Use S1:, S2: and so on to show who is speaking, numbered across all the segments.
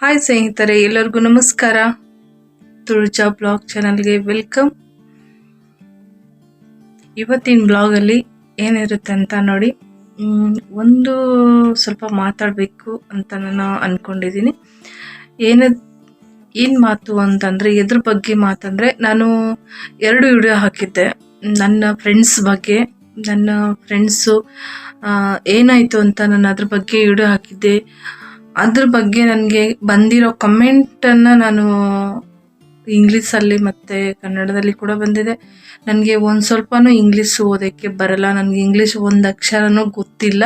S1: Hi ಸ್ನೇಹಿತರೆ, ಎಲ್ಲರಿಗೂ ನಮಸ್ಕಾರ. ತುಳುಜಾ ಬ್ಲಾಗ್ ಚಾನಲ್ಗೆ ವೆಲ್ಕಮ್. ಇವತ್ತಿನ ಬ್ಲಾಗಲ್ಲಿ ಏನಿರುತ್ತೆ ಅಂತ ನೋಡಿ ಒಂದು ಸ್ವಲ್ಪ ಮಾತಾಡಬೇಕು ಅಂತ ನಾನು ಅಂದ್ಕೊಂಡಿದ್ದೀನಿ ಏನು ಏನು ಮಾತು ಅಂತಂದರೆ, ಎದ್ರ ಬಗ್ಗೆ ಮಾತಂದರೆ, ನಾನು ಎರಡು ವಿಡಿಯೋ ಹಾಕಿದ್ದೆ. ನನ್ನ ಫ್ರೆಂಡ್ಸ್ ಬಗ್ಗೆ, ನನ್ನ ಫ್ರೆಂಡ್ಸು ಏನಾಯಿತು ಅಂತ ನಾನು ಅದ್ರ ಬಗ್ಗೆ ವಿಡಿಯೋ ಹಾಕಿದ್ದೆ. ಅದ್ರ ಬಗ್ಗೆ ನನಗೆ ಬಂದಿರೋ ಕಮೆಂಟನ್ನು ನಾನು ಇಂಗ್ಲೀಷಲ್ಲಿ ಮತ್ತು ಕನ್ನಡದಲ್ಲಿ ಕೂಡ ಬಂದಿದೆ. ನನಗೆ ಒಂದು ಸ್ವಲ್ಪನೂ ಇಂಗ್ಲೀಷ್ ಓದೋಕ್ಕೆ ಬರಲ್ಲ. ನನಗೆ ಇಂಗ್ಲೀಷ್ ಒಂದು ಅಕ್ಷರನೂ ಗೊತ್ತಿಲ್ಲ.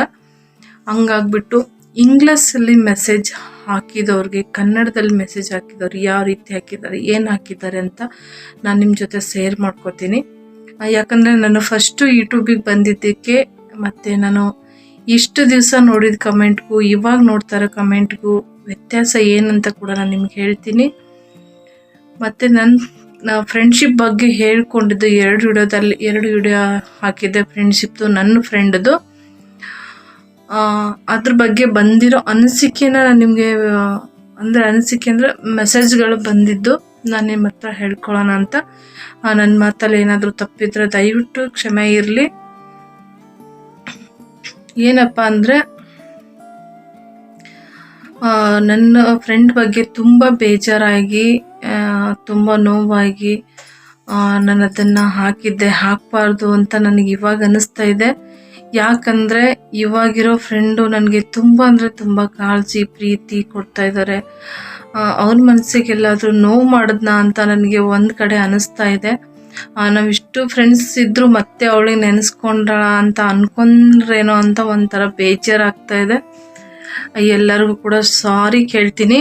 S1: ಹಂಗಾಗ್ಬಿಟ್ಟು ಇಂಗ್ಲೀಷಲ್ಲಿ ಮೆಸೇಜ್ ಹಾಕಿದವ್ರಿಗೆ, ಕನ್ನಡದಲ್ಲಿ ಮೆಸೇಜ್ ಹಾಕಿದವ್ರು ಯಾವ ರೀತಿ ಹಾಕಿದ್ದಾರೆ, ಏನು ಹಾಕಿದ್ದಾರೆ ಅಂತ ನಾನು ನಿಮ್ಮ ಜೊತೆ ಶೇರ್ ಮಾಡ್ಕೋತೀನಿ. ಯಾಕಂದರೆ ನಾನು ಫಸ್ಟು ಯೂಟ್ಯೂಬಿಗೆ ಬಂದಿದ್ದಕ್ಕೆ ಮತ್ತು ನಾನು ಇಷ್ಟು ದಿವಸ ನೋಡಿದ ಕಮೆಂಟ್ಗೂ, ಇವಾಗ ನೋಡ್ತಾ ಕಮೆಂಟ್ಗೂ ವ್ಯತ್ಯಾಸ ಏನಂತ ಕೂಡ ನಾನು ನಿಮ್ಗೆ ಹೇಳ್ತೀನಿ. ಮತ್ತು ನನ್ನ ಫ್ರೆಂಡ್ಶಿಪ್ ಬಗ್ಗೆ ಹೇಳ್ಕೊಂಡಿದ್ದು ಎರಡು ವಿಡಿಯೋದಲ್ಲಿ, ಎರಡು ವಿಡಿಯೋ ಹಾಕಿದ್ದೆ ಫ್ರೆಂಡ್ಶಿಪ್ದು ನನ್ನ ಫ್ರೆಂಡ್ದು ಅದ್ರ ಬಗ್ಗೆ ಬಂದಿರೋ ಅನಿಸಿಕೆನ ನಾನು ನಿಮಗೆ, ಅಂದರೆ ಅನಿಸಿಕೆ ಅಂದರೆ ಮೆಸೇಜ್ಗಳು ಬಂದಿದ್ದು, ನಾನು ನಿಮ್ಮ ಹತ್ರ ಹೇಳ್ಕೊಳ್ಳೋಣ ಅಂತ. ನನ್ನ ಮಾತಲ್ಲಿ ಏನಾದರೂ ತಪ್ಪಿದ್ರೆ ದಯವಿಟ್ಟು ಕ್ಷಮೆ ಇರಲಿ. ಏನಪ್ಪ ಅಂದರೆ ನನ್ನ ಫ್ರೆಂಡ್ ಬಗ್ಗೆ ತುಂಬ ಬೇಜಾರಾಗಿ ತುಂಬ ನೋವಾಗಿ ನಾನು ಅದನ್ನು ಹಾಕಿದ್ದೆ, ಹಾಕಬಾರ್ದು ಅಂತ ನನಗೆ ಇವಾಗ ಅನ್ನಿಸ್ತಾ ಇದೆ. ಯಾಕಂದರೆ, ಇವಾಗಿರೋ ಫ್ರೆಂಡು ನನಗೆ ತುಂಬ ಅಂದರೆ ತುಂಬ ಕಾಳಜಿ, ಪ್ರೀತಿ ಕೊಡ್ತಾ ಇದ್ದಾರೆ ಅವ್ರ ಮನಸ್ಸಿಗೆಲ್ಲಾದರೂ ನೋವು ಮಾಡಿದ್ನಾ ಅಂತ ನನಗೆ ಒಂದು ಕಡೆ ಅನ್ನಿಸ್ತಾ ಇದೆ. ನಾವಿಷ್ಟು ಫ್ರೆಂಡ್ಸ್ ಇದ್ದರೂ ಮತ್ತೆ ಅವಳಿಗೆ ನೆನೆಸ್ಕೊಂಡ್ರ ಅಂತ ಅನ್ಕೊಂಡ್ರೇನೋ ಅಂತ ಒಂಥರ ಬೇಜಾರಾಗ್ತಾ ಇದೆ. ಎಲ್ಲರಿಗೂ ಕೂಡ ಸಾರಿ ಕೇಳ್ತೀನಿ.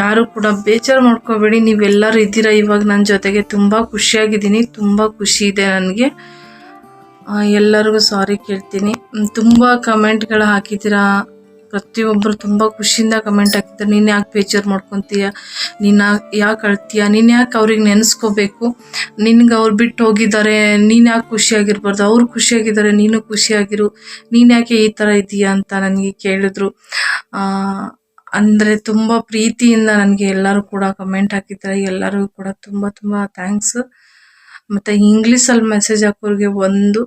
S1: ಯಾರು ಕೂಡ ಬೇಜಾರು ಮಾಡ್ಕೋಬೇಡಿ. ನೀವೆಲ್ಲರೂ ಇದ್ದೀರಾ ಇವಾಗ ನನ್ನ ಜೊತೆಗೆ. ತುಂಬ ಖುಷಿಯಾಗಿದ್ದೀನಿ. ತುಂಬ ಖುಷಿ ಇದೆ ನನಗೆ. ಎಲ್ಲರಿಗೂ ಸಾರಿ ಕೇಳ್ತೀನಿ. ತುಂಬ ಕಮೆಂಟ್ಗಳು ಹಾಕಿದ್ದೀರಾ. ಪ್ರತಿಯೊಬ್ಬರು ತುಂಬ ಖುಷಿಯಿಂದ ಕಮೆಂಟ್ ಹಾಕಿದ್ದಾರೆ ನೀನು ಯಾಕೆ ಬೇಜಾರು ಮಾಡ್ಕೊತೀಯ? ನೀನು ಯಾಕೆ ಅಳ್ತೀಯ? ನೀನು ಯಾಕೆ ಅವ್ರಿಗೆ ನೆನೆಸ್ಕೋಬೇಕು? ನಿನ್ಗೆ ಅವ್ರು ಬಿಟ್ಟು ಹೋಗಿದ್ದಾರೆ ನೀನು ಯಾಕೆ ಖುಷಿಯಾಗಿರ್ಬಾರ್ದು? ಅವ್ರು ಖುಷಿಯಾಗಿದ್ದಾರೆ ನೀನು ಖುಷಿಯಾಗಿರು. ನೀನು ಯಾಕೆ ಈ ಥರ ಇದೀಯ ಅಂತ ನನಗೆ ಕೇಳಿದ್ರು. ಅಂದರೆ ತುಂಬ ಪ್ರೀತಿಯಿಂದ ನನಗೆ ಎಲ್ಲರೂ ಕೂಡ ಕಮೆಂಟ್ ಹಾಕಿದ್ದಾರೆ. ಎಲ್ಲರಿಗೂ ಕೂಡ ತುಂಬ ತುಂಬ ಥ್ಯಾಂಕ್ಸ್ ಮತ್ತು ಇಂಗ್ಲೀಷಲ್ಲಿ ಮೆಸೇಜ್ ಹಾಕೋರಿಗೆ ಒಂದು,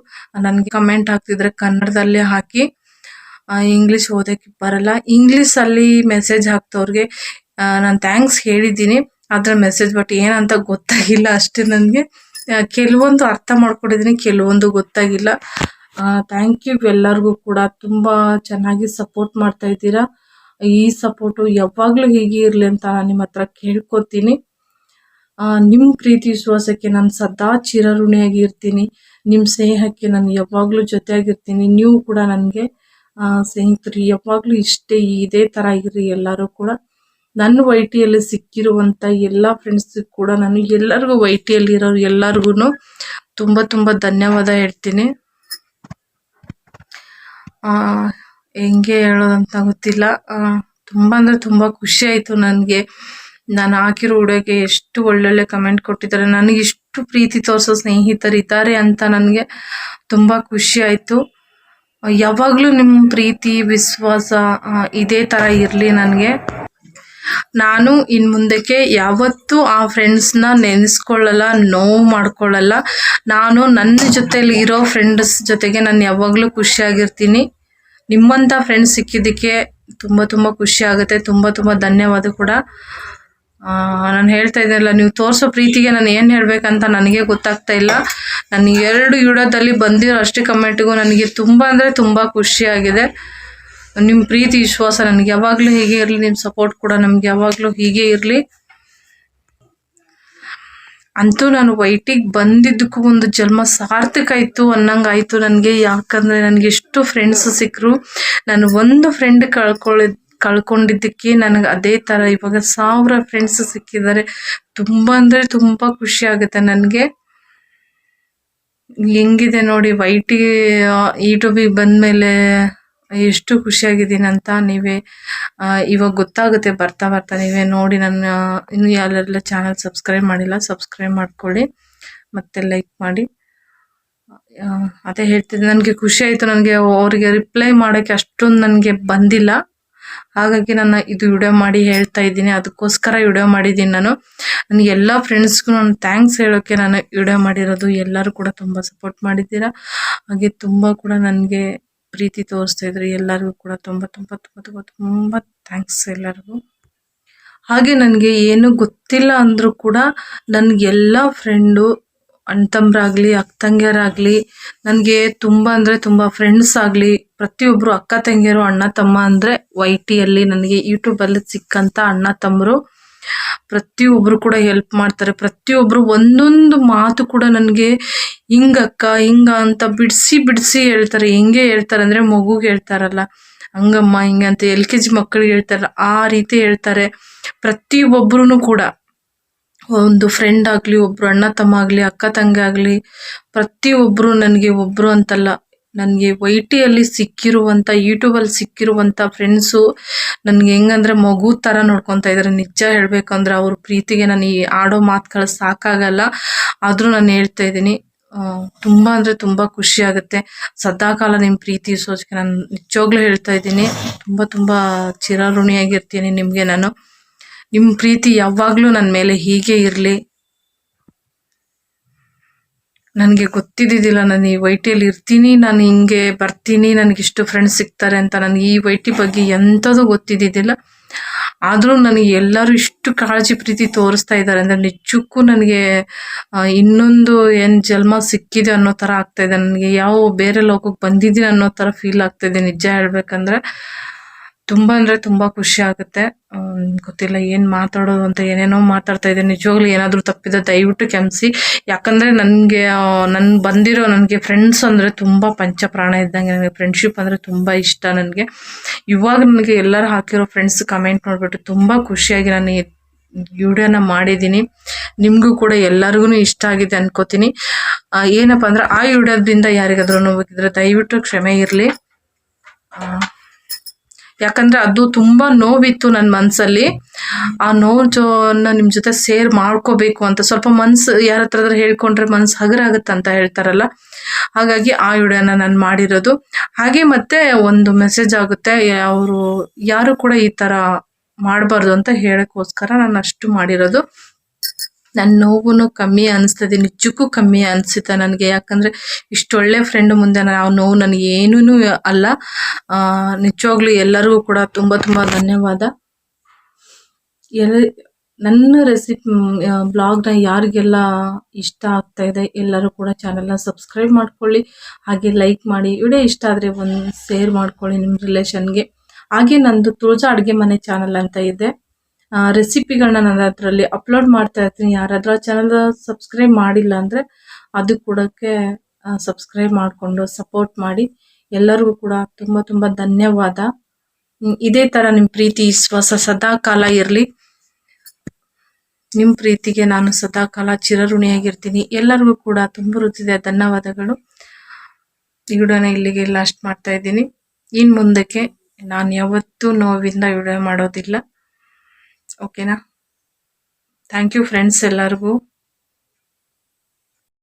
S1: ನನಗೆ ಕಮೆಂಟ್ ಹಾಕ್ತಿದ್ರೆ ಕನ್ನಡದಲ್ಲೇ ಹಾಕಿ ಇಂಗ್ಲೀಷ್ ಓದೋಕ್ಕೆ ಬರಲ್ಲ. ಇಂಗ್ಲೀಷಲ್ಲಿ ಮೆಸೇಜ್ ಹಾಕ್ದವ್ರಿಗೆ ನಾನು ಥ್ಯಾಂಕ್ಸ್ ಹೇಳಿದ್ದೀನಿ. ಅದರ ಮೆಸೇಜ್ ಬಟ್ ಏನಂತ ಗೊತ್ತಾಗಿಲ್ಲ ಅಷ್ಟೇ ನನಗೆ. ಕೆಲವೊಂದು ಅರ್ಥ ಮಾಡ್ಕೊಂಡಿದ್ದೀನಿ, ಕೆಲವೊಂದು ಗೊತ್ತಾಗಿಲ್ಲ. ಥ್ಯಾಂಕ್ ಯು ಎಲ್ಲರಿಗೂ ಕೂಡ ತುಂಬ ಚೆನ್ನಾಗಿ ಸಪೋರ್ಟ್ ಮಾಡ್ತಾ ಇದ್ದೀರಾ. ಈ ಸಪೋರ್ಟು ಯಾವಾಗಲೂ ಹೀಗೆ ಇರಲಿ ಅಂತ ನಾನು ನಿಮ್ಮ ಹತ್ರ ಕೇಳ್ಕೊತೀನಿ. ನಿಮ್ಮ ಪ್ರೀತಿ ವಿಶ್ವಾಸಕ್ಕೆ ನಾನು ಸದಾ ಚಿರಋಣಿಯಾಗಿ ಇರ್ತೀನಿ. ನಿಮ್ಮ ಸ್ನೇಹಕ್ಕೆ ನಾನು ಯಾವಾಗಲೂ ಜೊತೆಯಾಗಿರ್ತೀನಿ. ನೀವು ಕೂಡ ನನಗೆ ಸ್ನೇಹಿತರು, ಯಾವಾಗಲೂ ಇಷ್ಟೇ ಇದೇ ಥರ ಇರಿ ಎಲ್ಲರೂ ಕೂಡ. ನನ್ನ ವೈ ಟಿಯಲ್ಲಿ ಸಿಕ್ಕಿರುವಂಥ ಎಲ್ಲ ಫ್ರೆಂಡ್ಸ್ ಕೂಡ ನಾನು ಎಲ್ಲರಿಗೂ ವೈ ಟಿಯಲ್ಲಿ ಇರೋರು ಎಲ್ಲರಿಗೂ ತುಂಬ ತುಂಬ ಧನ್ಯವಾದ ಹೇಳ್ತೀನಿ. ಹೆಂಗೆ ಹೇಳೋದಂತ ಗೊತ್ತಿಲ್ಲ. ತುಂಬಾ ಅಂದರೆ ತುಂಬ ಖುಷಿ ಆಯಿತು ನನಗೆ. ನಾನು ಹಾಕಿರೋ ವಿಡಿಯೋಗೆ ಎಷ್ಟು ಒಳ್ಳೊಳ್ಳೆ ಕಮೆಂಟ್ ಕೊಟ್ಟಿದ್ದಾರೆ. ನನಗೆ ಇಷ್ಟು ಪ್ರೀತಿ ತೋರಿಸೋ ಸ್ನೇಹಿತರಿದ್ದಾರೆ ಅಂತ ನನಗೆ ತುಂಬ ಖುಷಿ ಆಯಿತು. ಯಾವಾಗಲೂ ನಿಮ್ಮ ಪ್ರೀತಿ, ವಿಶ್ವಾಸ ಇದೇ ಥರ ಇರಲಿ ನನಗೆ. ನಾನು ಇನ್ನು ಮುಂದಕ್ಕೆ ಯಾವತ್ತೂ ಆ ಫ್ರೆಂಡ್ಸ್ನ ನೆನೆಸ್ಕೊಳ್ಳಲ್ಲ, ನೋವು ಮಾಡ್ಕೊಳ್ಳಲ್ಲ. ನಾನು ನನ್ನ ಜೊತೆಲಿ ಇರೋ ಫ್ರೆಂಡ್ಸ್ ಜೊತೆಗೆ ನಾನು ಯಾವಾಗಲೂ ಖುಷಿಯಾಗಿರ್ತೀನಿ. ನಿಮ್ಮಂಥ ಫ್ರೆಂಡ್ಸ್ ಸಿಕ್ಕಿದ್ದಕ್ಕೆ ತುಂಬ ತುಂಬ ಖುಷಿ ಆಗುತ್ತೆ. ತುಂಬ ತುಂಬ ಧನ್ಯವಾದ ಕೂಡ. ನಾನು ಹೇಳ್ತಾ ಇದ್ದೆನಲ್ಲ ನೀವು ತೋರಿಸೋ ಪ್ರೀತಿಗೆ ನಾನು ಏನು ಹೇಳಬೇಕಂತ ನನಗೆ ಗೊತ್ತಾಗ್ತಾ ಇಲ್ಲ. ನಾನು ಎರಡು ಯುಡದಲ್ಲಿ ಬಂದಿರೋ ಅಷ್ಟೇ ಕಮೆಂಟಿಗೂ ನನಗೆ ತುಂಬ ಅಂದರೆ ತುಂಬ ಖುಷಿಯಾಗಿದೆ ನಿಮ್ಮ ಪ್ರೀತಿ, ವಿಶ್ವಾಸ ನನಗೆ ಯಾವಾಗಲೂ ಹೀಗೆ ಇರಲಿ ನಿಮ್ಮ ಸಪೋರ್ಟ್ ಕೂಡ ನಮ್ಗೆ ಯಾವಾಗಲೂ ಹೀಗೆ ಇರಲಿ. ಅಂತೂ ನಾನು ವೈಟಿಗೆ ಬಂದಿದ್ದಕ್ಕೂ ಒಂದು ಜನ್ಮ ಸಾರ್ಥಕ ಆಯಿತು ಅನ್ನಂಗೆ ಆಯಿತು ನನಗೆ, ಯಾಕಂದರೆ ನನಗೆ ಎಷ್ಟು ಫ್ರೆಂಡ್ಸ್ ಸಿಕ್ಕರು ನಾನು ಒಂದು ಫ್ರೆಂಡ್ ಕಳ್ಕೊಳ್ಳಿ ಕಳ್ಕೊಂಡಿದ್ದಕ್ಕೆ ನನಗೆ ಅದೇ ಥರ ಇವಾಗ ಸಾವಿರ ಫ್ರೆಂಡ್ಸ್ ಸಿಕ್ಕಿದ್ದಾರೆ. ತುಂಬ ಅಂದರೆ ತುಂಬ ಖುಷಿ ಆಗುತ್ತೆ ನನಗೆ. ಹೆಂಗಿದೆ ನೋಡಿ ವೈಟಿ ಯೂಟ್ಯೂಬಿಗೆ ಬಂದಮೇಲೆ ಎಷ್ಟು ಖುಷಿಯಾಗಿದ್ದೀನಿ ಅಂತ ನೀವೇ ಇವಾಗ ಗೊತ್ತಾಗುತ್ತೆ, ಬರ್ತಾ ಬರ್ತಾ ನೀವೇ ನೋಡಿ ನನ್ನ, ಇನ್ನು ಯಾರೆಲ್ಲ ಚಾನಲ್ ಸಬ್ಸ್ಕ್ರೈಬ್ ಮಾಡಿಲ್ಲ ಸಬ್ಸ್ಕ್ರೈಬ್ ಮಾಡ್ಕೊಳ್ಳಿ, ಮತ್ತೆ ಲೈಕ್ ಮಾಡಿ. ಅದೇ ಹೇಳ್ತಿದ್ದೆ, ನನಗೆ ಖುಷಿ ಆಯಿತು, ನನಗೆ ಅವರಿಗೆ ರಿಪ್ಲೈ ಮಾಡೋಕ್ಕೆ ಅಷ್ಟೊಂದು ನನಗೆ ಬಂದಿಲ್ಲ. ಹಾಗಾಗಿ ನಾನು ಇದು ವಿಡಿಯೋ ಮಾಡಿ ಹೇಳ್ತಾ ಇದ್ದೀನಿ. ಅದಕ್ಕೋಸ್ಕರ ವಿಡಿಯೋ ಮಾಡಿದ್ದೀನಿ ನಾನು. ನನಗೆ ಎಲ್ಲ ಫ್ರೆಂಡ್ಸ್ಗೂ ನಾನು ಥ್ಯಾಂಕ್ಸ್ ಹೇಳೋಕ್ಕೆ ನಾನು ವಿಡಿಯೋ ಮಾಡಿರೋದು ಎಲ್ಲರೂ ಕೂಡ ತುಂಬ ಸಪೋರ್ಟ್ ಮಾಡಿದ್ದೀರಾ. ಹಾಗೆ ತುಂಬ ಕೂಡ ನನಗೆ ಪ್ರೀತಿ ತೋರಿಸ್ತಾ ಇದ್ರು ಎಲ್ಲರಿಗೂ ಕೂಡ ತುಂಬ ತುಂಬ ತುಂಬ ತುಂಬ ತುಂಬ ಥ್ಯಾಂಕ್ಸ್ ಎಲ್ಲರಿಗೂ. ಹಾಗೆ ನನಗೆ ಏನು ಗೊತ್ತಿಲ್ಲ ಅಂದರೂ ಕೂಡ ನನಗೆಲ್ಲ ಫ್ರೆಂಡು ಅಣ್ಣ ತಮ್ಮರಾಗಲಿ ಅಕ್ಕ ತಂಗಿಯರಾಗಲಿ ನನಗೆ ತುಂಬ ಅಂದರೆ ತುಂಬ ಫ್ರೆಂಡ್ಸ್ ಆಗಲಿ ಪ್ರತಿಯೊಬ್ಬರು ಅಕ್ಕ ತಂಗಿಯರು, ಅಣ್ಣ ತಮ್ಮ ಅಂದರೆ ವೈ ಟಿಯಲ್ಲಿ ನನಗೆ ಯೂಟ್ಯೂಬಲ್ಲಿ ಸಿಕ್ಕಂಥ ಅಣ್ಣ ತಮ್ಮರು. ಪ್ರತಿಯೊಬ್ಬರು ಕೂಡ ಹೆಲ್ಪ್ ಮಾಡ್ತಾರೆ. ಪ್ರತಿಯೊಬ್ಬರು ಒಂದೊಂದು ಮಾತು ಕೂಡ ನನಗೆ ಹಿಂಗಕ್ಕ ಹಿಂಗ ಅಂತ ಬಿಡಿಸಿ ಬಿಡಿಸಿ ಹೇಳ್ತಾರೆ. ಹೆಂಗೆ ಹೇಳ್ತಾರೆ ಅಂದರೆ ಮಗುಗೆ ಹೇಳ್ತಾರಲ್ಲ. ಹಂಗಮ್ಮ, ಹಿಂಗೆ ಅಂತ ಎಲ್ ಕೆ ಜಿ ಮಕ್ಕಳಿಗೆ ಹೇಳ್ತಾರಲ್ಲ, ಆ ರೀತಿ ಹೇಳ್ತಾರೆ. ಪ್ರತಿಯೊಬ್ಬರೂ ಕೂಡ. ಒಂದು ಫ್ರೆಂಡ್ ಆಗಲಿ ಒಬ್ಬರು ಅಣ್ಣ ತಮ್ಮ ಆಗಲಿ, ಅಕ್ಕ ತಂಗಿ ಆಗಲಿ ಪ್ರತಿಯೊಬ್ಬರು ನನಗೆ ಒಬ್ಬರು ಅಂತಲ್ಲ. ನನಗೆ ವೈ ಟಿಯಲ್ಲಿ ಸಿಕ್ಕಿರುವಂಥ ಯೂಟ್ಯೂಬಲ್ಲಿ ಸಿಕ್ಕಿರುವಂಥ ಫ್ರೆಂಡ್ಸು ನನಗೆ ಹೆಂಗಂದ್ರೆ ಮಗು ಥರ ನೋಡ್ಕೊತಾ ಇದ್ದಾರೆ ನಿಜ ಹೇಳಬೇಕಂದ್ರೆ ಅವ್ರ ಪ್ರೀತಿಗೆ ನಾನು ಈ ಆಡೋ ಮಾತುಗಳು ಸಾಕಾಗಲ್ಲ. ಆದರೂ ನಾನು ಹೇಳ್ತಾ ಇದ್ದೀನಿ ತುಂಬ ಅಂದರೆ ತುಂಬ ಖುಷಿ ಆಗುತ್ತೆ. ಸದಾಕಾಲ ನಿಮ್ಮ ಪ್ರೀತಿ ಸೋಚಕ್ಕೆ ನಾನು ನಿಜವಾಗ್ಲೂ ಹೇಳ್ತಾ ಇದ್ದೀನಿ. ತುಂಬ ತುಂಬ ಚಿರಋಣಿಯಾಗಿರ್ತೀನಿ ನಿಮಗೆ ನಾನು. ನಿಮ್ಮ ಪ್ರೀತಿ ಯಾವಾಗಲೂ ನನ್ನ ಮೇಲೆ ಹೀಗೆ ಇರಲಿ. ನನಗೆ ಗೊತ್ತಿದ್ದಿದ್ದಿಲ್ಲ. ನಾನು ಈ ವೈ ಟಿಯಲ್ಲಿ ಇರ್ತೀನಿ, ನಾನು ಹಿಂಗೆ ಬರ್ತೀನಿ ನನಗಿಷ್ಟು ಫ್ರೆಂಡ್ಸ್ ಸಿಗ್ತಾರೆ ಅಂತ ನನಗೆ ಈ ವೈ ಟಿ ಬಗ್ಗೆ ಎಂಥದ್ದು ಗೊತ್ತಿದ್ದಿದ್ದಿಲ್ಲ. ಆದರೂ ನನಗೆ ಎಲ್ಲರೂ ಇಷ್ಟು ಕಾಳಜಿ ಪ್ರೀತಿ ತೋರಿಸ್ತಾ ಇದ್ದಾರೆ ಅಂದರೆ ನಿಜಕ್ಕೂ ನನಗೆ ಇನ್ನೊಂದು ಏನು ಜನ್ಮ ಸಿಕ್ಕಿದೆ ಅನ್ನೋ ಥರ ಆಗ್ತಾಯಿದೆ ನನಗೆ ಯಾವ ಬೇರೆ ಲೋಕಕ್ಕೆ ಬಂದಿದ್ದೀನಿ ಅನ್ನೋ ಥರ ಫೀಲ್ ಆಗ್ತಾಯಿದೆ ನಿಜ ಹೇಳ್ಬೇಕಂದ್ರೆ. ತುಂಬ ಅಂದ್ರೆ ತುಂಬಾ ಖುಷಿ ಆಗುತ್ತೆ. ಗೊತ್ತಿಲ್ಲ ಏನು ಮಾತಾಡೋದು ಅಂತ ಏನೇನೋ ಮಾತಾಡ್ತಾ ಇದ್ದೇನೆ. ನಿಜವಾಗ್ಲೂ ಏನಾದರೂ ತಪ್ಪಿದ್ರೆ ದಯವಿಟ್ಟು ಕ್ಷಮಿಸಿ. ಯಾಕಂದ್ರೆ ನನಗೆ ನನ್ ಬಂದಿರೋ ನನಗೆ ಫ್ರೆಂಡ್ಸ್ ಅಂದ್ರೆ ತುಂಬಾ ಪಂಚ ಪಂಚಪ್ರಾಣ ಇದ್ದಂಗೆ ನನಗೆ. ಫ್ರೆಂಡ್ಶಿಪ್ ಅಂದ್ರೆ ತುಂಬಾ ಇಷ್ಟ ನನಗೆ. ಇವಾಗ ನನಗೆ ಎಲ್ಲರೂ ಹಾಕಿರೋ ಫ್ರೆಂಡ್ಸ್ ಕಮೆಂಟ್ ನೋಡ್ಬಿಟ್ಟು ತುಂಬಾ ಖುಷಿಯಾಗಿ ನಾನು ವಿಡಿಯೋನ ಮಾಡಿದ್ದೀನಿ. ನಿಮಗೂ ಕೂಡ ಎಲ್ಲರಿಗೂ ಇಷ್ಟ ಆಗಿದೆ ಅನ್ಕೋತೀನಿ. ಏನಪ್ಪ ಅಂದ್ರೆ ಆ ವಿಡಿಯೋದಿಂದ ಯಾರಿಗಾದ್ರೂ ನೋವಿದ್ರೆ ದಯವಿಟ್ಟು ಕ್ಷಮೆ ಇರಲಿ. ಯಾಕಂದ್ರೆ ಅದು ತುಂಬಾ ನೋವಿತ್ತು ನನ್ನ ಮನಸ್ಸಲ್ಲಿ ಆ ನೋವು ನಿಮ್ಮ ಜೊತೆ ಸೇರ್ ಮಾಡ್ಕೋಬೇಕು ಅಂತ ಸ್ವಲ್ಪ ಮನ್ಸು ಯಾರ ಹತ್ರ ಹೇಳ್ಕೊಂಡ್ರೆ ಮನ್ಸು ಹಗರಾಗುತ್ತೆ ಅಂತ ಹೇಳ್ತಾರಲ್ಲ. ಹಾಗಾಗಿ ಆ ವಿಡಿಯೋನ ನಾನು ಮಾಡಿರೋದು. ಹಾಗೆ ಮತ್ತೆ ಒಂದು ಮೆಸೇಜ್ ಆಗುತ್ತೆ ಅವರು ಯಾರು ಕೂಡ ಈ ತರ ಮಾಡಬಾರ್ದು ಅಂತ ಹೇಳಕ್ಕೋಸ್ಕರ ನಾನು ಅಷ್ಟು ಮಾಡಿರೋದು. ನನ್ನ ನೋವು ಕಮ್ಮಿ ಅನಿಸ್ತದೆ, ನಿಜಕ್ಕೂ ಕಮ್ಮಿ ಅನಿಸುತ್ತೆ ನನಗೆ. ಯಾಕಂದರೆ ಇಷ್ಟೊಳ್ಳೆ ಫ್ರೆಂಡ್ ಮುಂದೆ ನಾವು ನೋವು ನನಗೆ ಏನೂ ಅಲ್ಲ. ನಿಜವಾಗ್ಲೂ ಎಲ್ಲರಿಗೂ ಕೂಡ ತುಂಬ ತುಂಬ ಧನ್ಯವಾದ. ಎಲ್ಲ ನನ್ನ ರೆಸಿಪಿ ಬ್ಲಾಗ್ನ ಯಾರಿಗೆಲ್ಲ ಇಷ್ಟ ಆಗ್ತಾ ಇದೆ, ಎಲ್ಲರೂ ಕೂಡ ಚಾನಲ್ನ ಸಬ್ಸ್ಕ್ರೈಬ್ ಮಾಡ್ಕೊಳ್ಳಿ. ಹಾಗೆ ಲೈಕ್ ಮಾಡಿ. ವಿಡಿಯೋ ಇಷ್ಟ ಆದರೆ ಒಂದು ಶೇರ್ ಮಾಡ್ಕೊಳ್ಳಿ ನಿಮ್ಮ ರಿಲೇಷನ್ಗೆ ಹಾಗೆ ನಂದು ತುಳಜಾ ಅಡುಗೆ ಮನೆ ಚಾನಲ್ ಅಂತ ಇದೆ. ರೆಸಿಪಿಗಳನ್ನ ನಾನು ಅದರಲ್ಲಿ ಅಪ್ಲೋಡ್ ಮಾಡ್ತಾ ಇರ್ತೀನಿ. ಯಾರಾದರೂ ಚಾನಲ್ ಸಬ್ಸ್ಕ್ರೈಬ್ ಮಾಡಿಲ್ಲ ಅಂದರೆ ಅದು ಕೂಡಕ್ಕೆ ಸಬ್ಸ್ಕ್ರೈಬ್ ಮಾಡಿಕೊಂಡು ಸಪೋರ್ಟ್ ಮಾಡಿ. ಎಲ್ಲರಿಗೂ ಕೂಡ ತುಂಬ ತುಂಬ ಧನ್ಯವಾದ. ಇದೇ ಥರ ನಿಮ್ಮ ಪ್ರೀತಿ ವಿಶ್ವಾಸ ಸದಾ ಕಾಲ ಇರಲಿ. ನಿಮ್ಮ ಪ್ರೀತಿಗೆ ನಾನು ಸದಾ ಕಾಲ ಚಿರಋಣಿಯಾಗಿರ್ತೀನಿ. ಎಲ್ಲರಿಗೂ ಕೂಡ ತುಂಬ ರುಚಿದೆ ಧನ್ಯವಾದಗಳು. ಈ ಇಲ್ಲಿಗೆ ಲಾಸ್ಟ್ ಮಾಡ್ತಾ ಇದ್ದೀನಿ. ಇನ್ನು ಮುಂದಕ್ಕೆ ನಾನು ಯಾವತ್ತೂ ನೋವಿಂದ ವಿಡಿಯೋ ಮಾಡೋದಿಲ್ಲ. ಓಕೆನಾ ಥ್ಯಾಂಕ್ ಯು ಫ್ರೆಂಡ್ಸ್ ಎಲ್ಲರಿಗೂ.